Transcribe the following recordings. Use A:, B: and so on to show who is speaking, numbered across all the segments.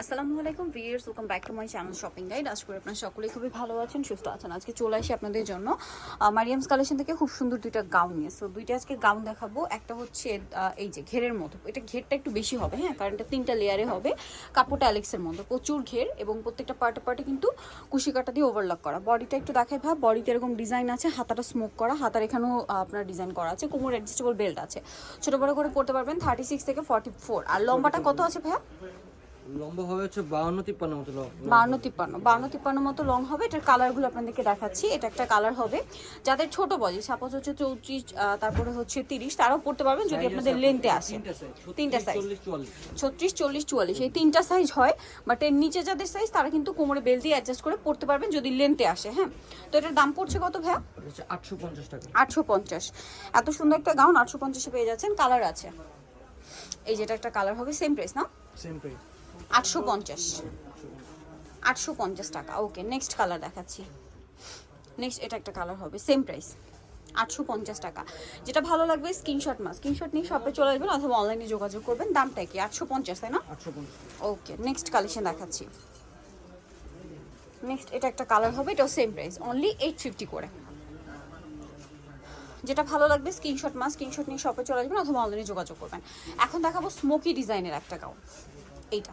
A: আসসালামু আলাইকুম viewers welcome back to my channel shopping guide আজকে আপনারা সকলেই খুবই ভালো আছেন, সুস্থ আছেন। আজকে চলে আসি আপনাদের জন্য মারিয়ামস কালেকশন থেকে খুব সুন্দর দুইটা গাউন নিয়ে। সো দুইটা আজকে গাউন দেখাবো। একটা হচ্ছে এই যে ঘেরের মতো। এটা ঘেরটা একটু বেশি হবে হ্যাঁ কারণ এটা তিনটা লেয়ারে হবে। কাপড়টা অ্যালেক্সের মতো। প্রচুর ঘের এবং প্রত্যেকটা পার্টে পার্টে কিন্তু কুশি কাটা দিয়ে ওভারলক করা। বডিটা একটু দেখাই ভাব বডিতে এরকম ডিজাইন আছে, হাতাটা স্মোক করা, হাতার এখানেও আপনার ডিজাইন করা আছে, কোমর অ্যাডজাস্টেবল বেল্ট আছে। ছোটো বড়ো করে পড়তে পারবেন থার্টি সিক্স থেকে ফর্টি ফোর আর লম্বাটা কত আছে ভাইয়া?
B: লম্বা হবে হচ্ছে বাউন্ন তিপ্পান্ন মতো লম্বা
A: বান্ন তিপ্পান্ন বান্ন তিপ্পান্ন মতো লং হবে। এটার কালারগুলো আপনাদেরকে দেখাচ্ছি। এটা একটা কালার হবে। যাদের ছোট বডি সাপোজ হচ্ছে চৌত্রিশ আহ, তারপরে হচ্ছে তিরিশ তারাও পড়তে পারবেন যদি আপনাদের লেন্থে আসে তিনটা সাইজ
B: চল্লিশ চুয়াল্লিশ।
A: ছত্রিশ চল্লিশ চুয়াল্লিশ। এই তিনটা সাইজ হয় বাট এর নিচে যাদের সাইজ তারা কিন্তু কোমরে বেল দিয়ে অ্যাডজাস্ট করে পড়তে পারবেন যদি লেন্থে আসে হ্যাঁ? তো এটার দাম পড়ছে কত
B: আটশো পঞ্চাশ টাকা।
A: আটশো পঞ্চাশ। এত সুন্দর একটা গাউন আটশো পঞ্চাশে পেয়ে যাচ্ছেন। কালার আছে। এই যেটা একটা কালার হবে সেম প্রাইস না?
B: সেম প্রাইস
A: আটশো পঞ্চাশ। আটশো পঞ্চাশ টাকা। ওকে নেক্সট কালার দেখাচ্ছি। নেক্সট এটা একটা কালার হবে সেম প্রাইস আটশো পঞ্চাশ টাকা। যেটা ভালো লাগবে স্ক্রিনশট মাস স্ক্রিনশট নিয়ে শপে চলে আসবেন অথবা অনলাইনে যোগাযোগ করবেন। দামটা কি? আটশো পঞ্চাশ তাই না? ওকে নেক্সট কালেকশন দেখাচ্ছি। নেক্সট এটা একটা কালার হবে এটাও same price only eight fifty করে। যেটা ভালো লাগবে স্ক্রিনশট মাস স্ক্রিনশট নিয়ে শপে চলে আসবেন অথবা অনলাইনে যোগাযোগ করবেন। এখন দেখাবো স্মোকি ডিজাইনের একটা গাউন এইটা।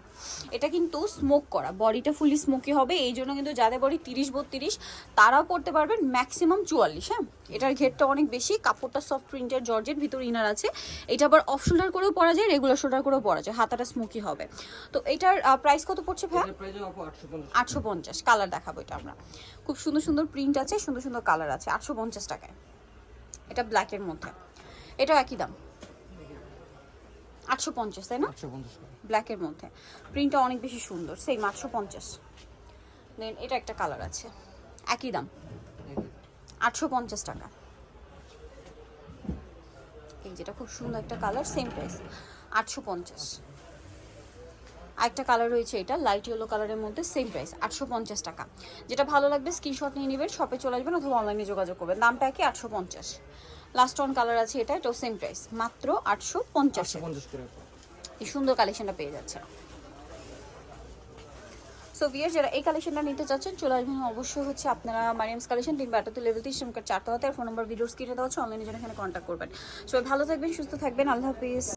A: এটা কিন্তু স্মোক করা। বডিটা ফুলি স্মোকি হবে এই জন্য কিন্তু যাদের বডি তিরিশ বত্রিশ তারাও পড়তে পারবেন ম্যাক্সিমাম চুয়াল্লিশ হ্যাঁ? এটার ঘেরটা অনেক বেশি কাপড়টা সফট প্রিন্টের জর্জের ভিতর ইনার আছে। এটা আবার অফ শোল্ডার করেও পরা যায় রেগুলার শোল্ডার করেও পরা যায় হাতাটা স্মোকি হবে। তো এটার প্রাইস কত পড়ছে
B: পঞ্চাশ।
A: আটশো পঞ্চাশ কালার দেখাবো এটা আমরা। খুব সুন্দর সুন্দর প্রিন্ট আছে সুন্দর সুন্দর কালার আছে আটশো পঞ্চাশ টাকায়। এটা ব্ল্যাকের মধ্যে। এটাও একই দাম। আটশো পঞ্চাশ তাই না? ব্ল্যাকের মধ্যে। প্রিন্টটা অনেক বেশি সুন্দর সেই আটশো পঞ্চাশ। দেন এটা একটা কালার আছে একই দাম। আটশো পঞ্চাশ টাকা। এই যেটা খুব সুন্দর একটা কালার সেম প্রাইস আটশো পঞ্চাশ। আরেকটা কালার রয়েছে এটা লাইট ইয়েলো কালারের মধ্যে সেম প্রাইস আটশো পঞ্চাশ টাকা। যেটা ভালো লাগবে স্ক্রিনশট নিয়ে নেবেন শপে চলে আসবেন অথবা অনলাইনে যোগাযোগ করবেন। দামটা কি আটশো পঞ্চাশ। লাস্ট অন কালার আছে এটা এটাও সেম প্রাইস মাত্র আটশো পঞ্চাশ এই সুন্দর কালেকশনটা পেয়ে যাচ্ছে। সো ভিয়ার যারা এই কালেকশনটা নিতে চাচ্ছেন চলে আসবেন অবশ্যই হচ্ছে আপনারা মারিয়ামস কালেকশন তিন ব্যাটাতে লেভেল তিরিশ নম্বর চারটা হাতে ফোন নম্বর ভিডিও স্ক্রিনে দেওয়া হচ্ছে অনলাইনে জন্য এখানে কন্ট্যাক্ট করবেন। সবাই ভালো থাকবেন সুস্থ থাকবেন আল্লাহ হাফিজ।